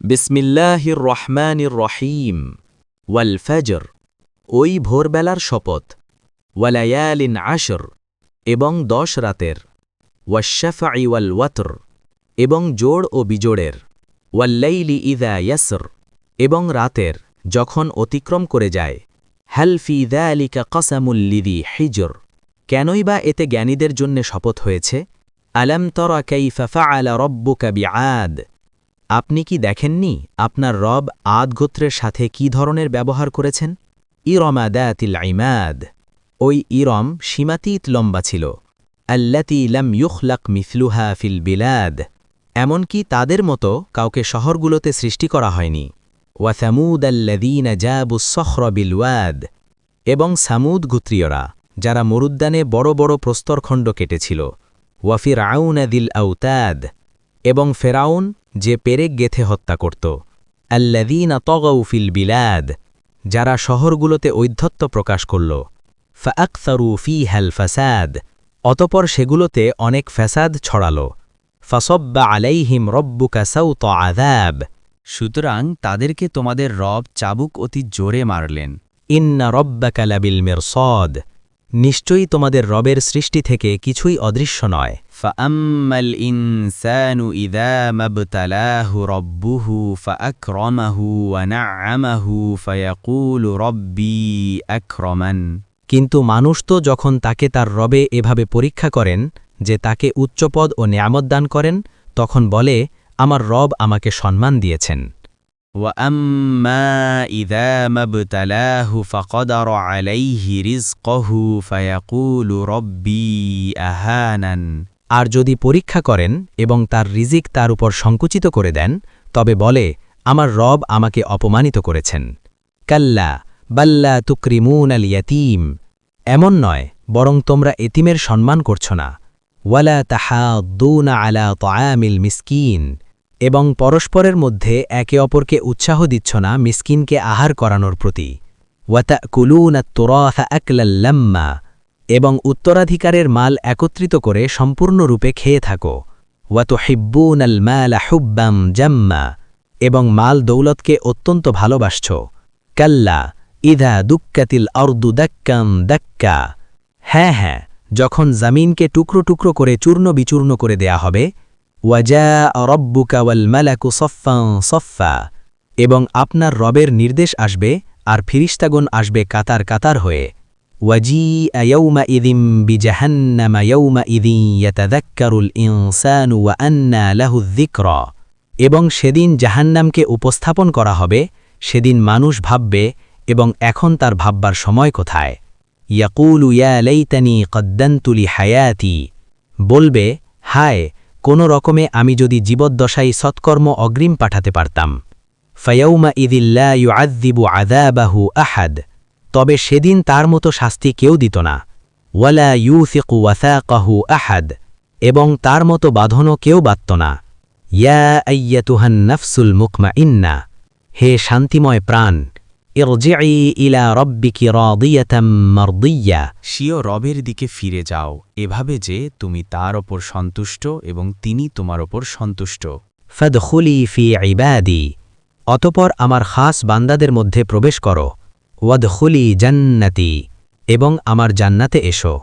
বিসমিল্লাহির রহমানির রহিম। ওয়াল ফজর ওই ভোরবেলার শপথ। ওয়ালায়ালিন আশর, এবং দশ রাতের। ওয়াশাফাই ওয়াল ওয়াতর এবং জোড় ও বিজোড়ের। ওয়াল্লাইলি ইদা ইয়াসর, এবং রাতের, যখন অতিক্রম করে যায়। হ্যালফি দ্যালিকা কসামুল্লিদি হিজর, কেনই বা এতে জ্ঞানীদের জন্যে শপথ হয়েছে? আলম তরা কাইফা ফাআলা রব্বুকা বিআদ। আপনি কি দেখেননি আপনার রব আদ গোত্রের সাথে কি ধরনের ব্যবহার করেছেন? ইরমা দায়াতিল আইমাদ ওই ইরম সীমাতীত লম্বা ছিল। আল্লাতি লাম ইউখলাক মিথলুহা ফিল বিলাদ। এমনকি তাদের মতো কাউকে শহরগুলোতে সৃষ্টি করা হয়নি। ওয়াসামুদ আল্লাদিন জাবুসখ্র বিলওয়াদ এবং সামুদ গুত্রীয়রা, যারা মরুদ্যানে বড় বড় প্রস্তরখণ্ড কেটেছিল। ওয়াফির আউনাদিল আউতাদ। এবং ফেরাউন যে পেরেক গেথে হত্যা করত। আল্লাদিন তগৌফিল বিলাদ, যারা শহরগুলোতে ঐধ্যত্ব প্রকাশ করল। ফাকসারু ফি হ্যাল ফাসাদ, অতপর সেগুলোতে অনেক ফ্যাসাদ ছড়াল। ফসব্বা আলাইহিম রব্বুকা সাউত আদাব সুতরাং তাদেরকে তোমাদের রব চাবুক অতি জোরে মারলেন। ইন্না রব্বাকা লাবিল মিরসদ, নিশ্চয়ই তোমাদের রবের সৃষ্টি থেকে কিছুই অদৃশ্য নয়। فأما الإنسان إذا ما ابتلاه ربه فأكرمه ونعمه فيقول ربي أكرمن কিন্তু মানুষ তো যখন তাকে তার রবে এভাবে পরীক্ষা করেন যে তাকে উচ্চপদ ও নিয়ামত দান করেন তখন বলে আমার রব আমাকে সম্মান দিয়েছেন وأما إذا ما ابتلاه فقدر عليه رزقه فيقول ربي أهانن আর যদি পরীক্ষা করেন এবং তার রিজিক তার উপর সংকুচিত করে দেন, তবে বলে, আমার রব আমাকে অপমানিত করেছেন। কাল্লা, বাল্লা তুকরিমুন আল ইয়াতিম এমন নয়, বরং তোমরা এতিমের সম্মান করছ না। ওয়ালা তাহা দৌনা আলা তয়ামিল মিসকিন। এবং পরস্পরের মধ্যে একে অপরকে উৎসাহ দিচ্ছ না মিসকিনকে আহার করানোর প্রতি। ওয়াতা কুলুনা তোরাফা আকলাল্লাম্মা এবং উত্তরাধিকারের মাল একত্রিত করে সম্পূর্ণরূপে খেয়ে থাকো। ওয়াতো হিব্বুন আল মাল হুব্বাম জাম্মা, এবং মাল দৌলতকে অত্যন্ত ভালোবাসছ। কাল্লা, ইদা দুক্কাতিল অর্দু দাক্কাম দাক্কা। হ্যাঁ হ্যাঁ যখন জামিনকে টুকরো টুকরো করে চূর্ণ বিচূর্ণ করে দেয়া হবে ওয়াজা রব্বুকা ওয়াল মালাকু সফাং সফা এবং আপনার রবের নির্দেশ আসবে আর ফিরিস্তাগণ আসবে কাতার কাতার হয়ে। এবং সেদিন জাহান্নামকে উপস্থাপন করা হবে, সেদিন মানুষ ভাববে, এবং এখন তার ভাববার সময় কোথায়? কদ্দান্তুলি হায়াতি বলবে, হায়, কোনো রকমে আমি যদি জীবদ্দশাই সৎকর্ম অগ্রিম পাঠাতে পারতাম। ফয়ৌমা ইদিল্লা ইউআদ্দিবু আদাবাহু আহাদ। তবে সেদিন তার মতো শাস্তি কেউ দিত না। ওয়ালা ইউসিকু ওয়াসাকাহু আহাদ এবং তার মতো বাঁধনও কেউ বাঁধত না। ইয়া আইয়াতুহান নফসুল মুকমা ইন্না হে শান্তিময় প্রাণ ইরজিই ইলা রব্বিকি রাদিয়াতাম মারদিয়া সিও রবের দিকে ফিরে যাও এভাবে যে তুমি তার ওপর সন্তুষ্ট এবং তিনি তোমার ওপর সন্তুষ্ট। ফদখুলি ফি ইবাদি অতপর আমার খাস বান্দাদের মধ্যে প্রবেশ করো। ওয়াদখুলি জান্নাতি এবং আমার জান্নাতে এসো।